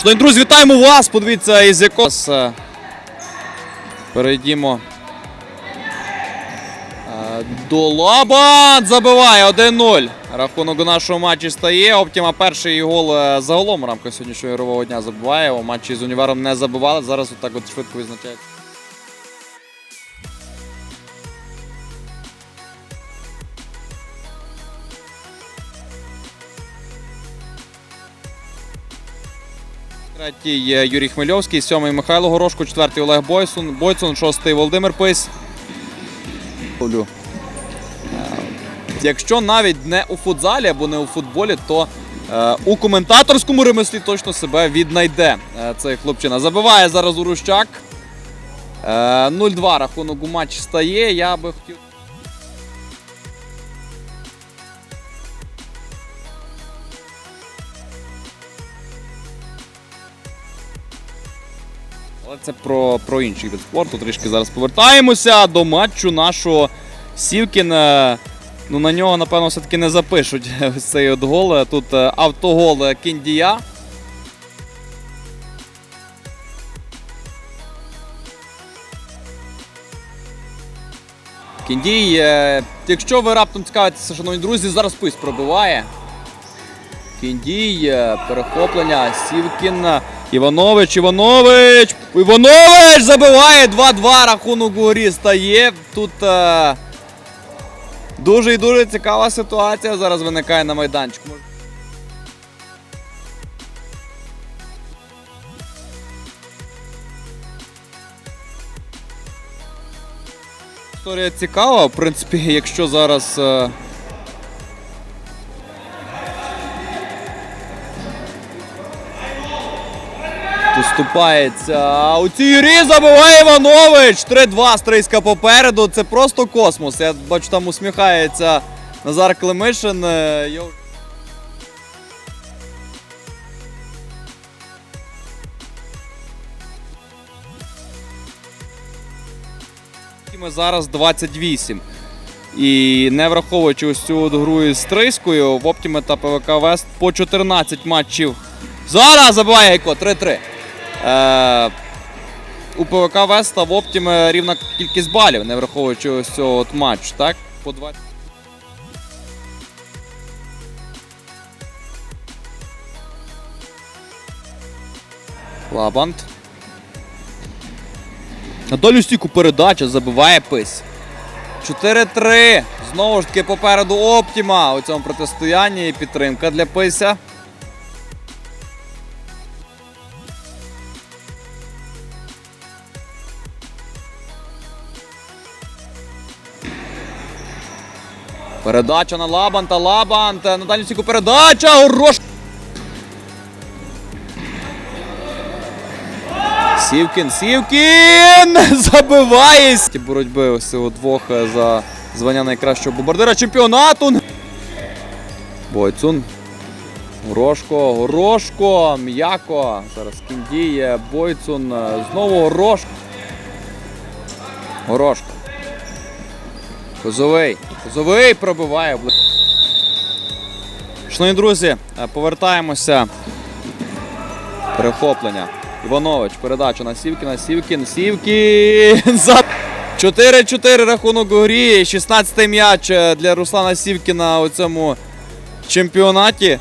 Шановні друзі, вітаємо вас! Подивіться, із якого е, перейдімо. е, До Лабан забиває 1-0. Рахунок у нашому матчі стає. Оптіма перший гол е, загалом у рамках сьогоднішнього ігрового дня забиває. У матчі з універом не забивали. Зараз отак от швидко визначається. Третій Юрій Хмельовський, сьомий Михайло Горошко, четвертий Олег Бойсун, Бойцун, шостий Володимир. Е, Якщо навіть не у футзалі або не у футболі, то е, у коментаторському ремеслі точно себе віднайде е, цей хлопчина. Забиває зараз Урущак. Е, 0-2 рахунок у матч стає. Я би хотів. Але це про, про інший вид спорту. Трішки зараз повертаємося до матчу нашого Сівкін. е, Ну, на нього, напевно, все-таки не запишуть ось цей от гол. Тут е, автогол е, Кіндія. Кіндій, е, якщо ви раптом цікавитеся, шановні друзі, зараз пись пробиває. Кіндій, перехоплення, Сівкін, Іванович, Іванович! Іванович забиває 2-2, рахунок у грі стає. Тут е, дуже і дуже цікава ситуація зараз виникає на майданчику. Історія цікава, в принципі, якщо зараз. е, Доступається. А у цій грі забиває Іванович. 3-2 стрийська попереду. Це просто космос. Я бачу, там усміхається Назар Климишин. Е, Ми зараз 28. І не враховуючи ось цю от гру із Стрийською, в Оптіме та ПВК Вест по 14 матчів. Зараз забиває Айко 3-3. Е, у ПВК Веста в Оптіме рівна кількість балів, не враховуючи ось цього от матчу, так? По 20. Лабант. Долю стіку передача забиває пись. 4-3. Знову ж таки попереду Оптіма у цьому протистоянні. І Підтримка для Пися. Передача на Лабанта. Лабант. На дальню стіку передача. Горош. Сівкін, Сівкін! Забиває! Боротьби ось цього двох е, за звання найкращого бомбардира чемпіонату. Бойцун. Горошко, Горошко, м'яко. Зараз кіндіє. Бойцун. е, Знову Горошко. Горошко. Козовий. Козовий пробиває. Шановні друзі, е, повертаємося. Перехоплення. Іванович, передача на Сівкіна. Сівкін, Сівкін. За 4-4 рахунок у грі. 16-й м'яч е, для Руслана Сівкіна у цьому чемпіонаті.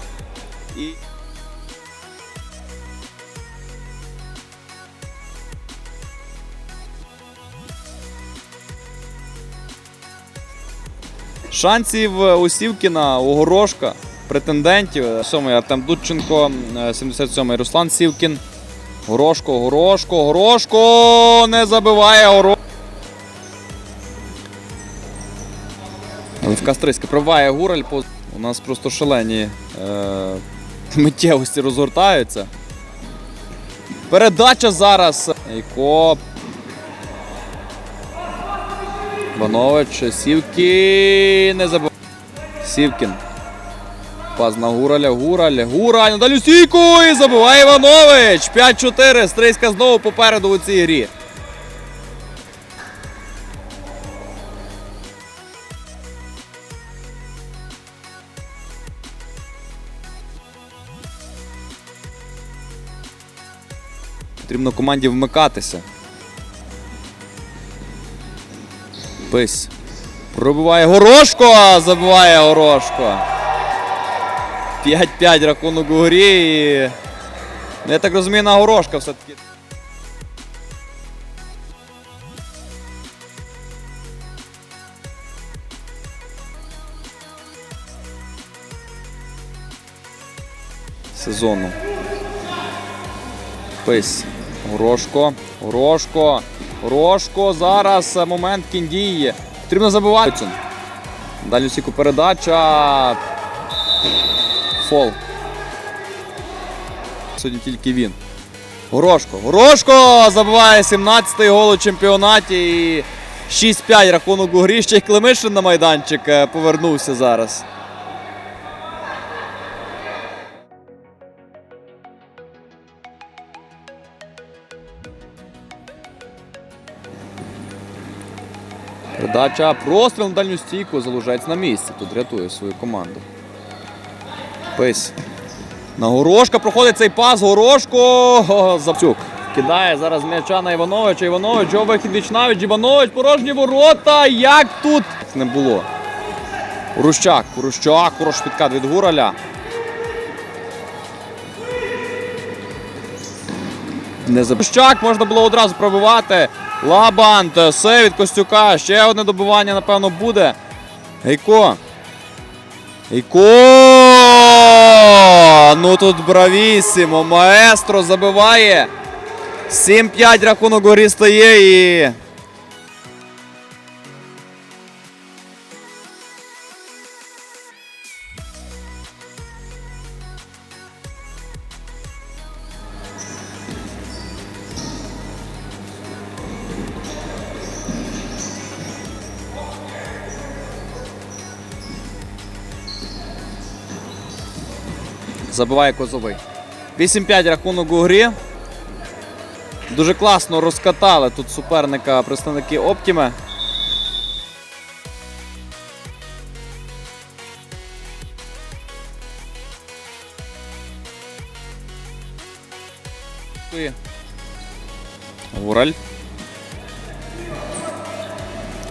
Шансів е, у Сівкіна, у Горошка, претендентів. 7-й Артем Дудченко, е, 77-й Руслан Сівкін. Горошко, Горошко, Горошко не забиває Горошко. ЛФК Стрийська пробиває Гураль. У нас просто шалені е, миттєвості розгортаються. Передача зараз. Ейко. Іванович, Сівкін не забиває. Сівкін. Пас на Гураля, Гураль, Гураль, надалі стійку і забиває Іванович. 5-4. Стрийська знову попереду у цій грі. Потрібно команді вмикатися. Пись. Пробиває Горошко! Забиває Горошко. 5-5 рахунок у грі. І... Ну, я так розумію, на Горошка все-таки. Сезону. Пись. Горошко. Горошко. Горошко. Зараз момент кіндії. Потрібно забивати. Далі сіку передача. Фол. Сьогодні тільки він. Горошко. Горошко забиває 17-й гол у чемпіонаті. І 6-5 рахунок у грі. Ще й Климишин на майданчик е, повернувся зараз. Передача простріл на дальню стійку. Залужається на місці. Тут рятує свою команду. Пись. На Горошка проходить цей пас. Горошко. Запцюк. Кидає зараз м'яча на Івановича. Іванович, його вихід віч. Іванович, порожні ворота. Як тут не було. Урущак. Урущак. Хороший підкат від Гураля. Не Запущак можна було одразу пробивати. Лабант, все від Костюка. Ще одне добивання, напевно, буде. Гейко. Гейко! Ну тут бравісімо. Маестро забиває. 7-5 рахунок горі стає і. Забиває Козовий. 8-5 рахунок у грі. Дуже класно розкатали тут суперника представники Оптіме. Гураль.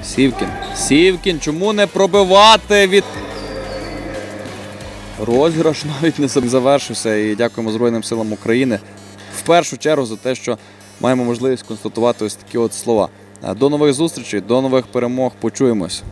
Сівкін. Сівкін. Чому не пробивати від. Розіграш навіть не завершився. І дякуємо Збройним силам України в першу чергу за те, що маємо можливість констатувати ось такі от слова. До нових зустрічей, до нових перемог. Почуємось.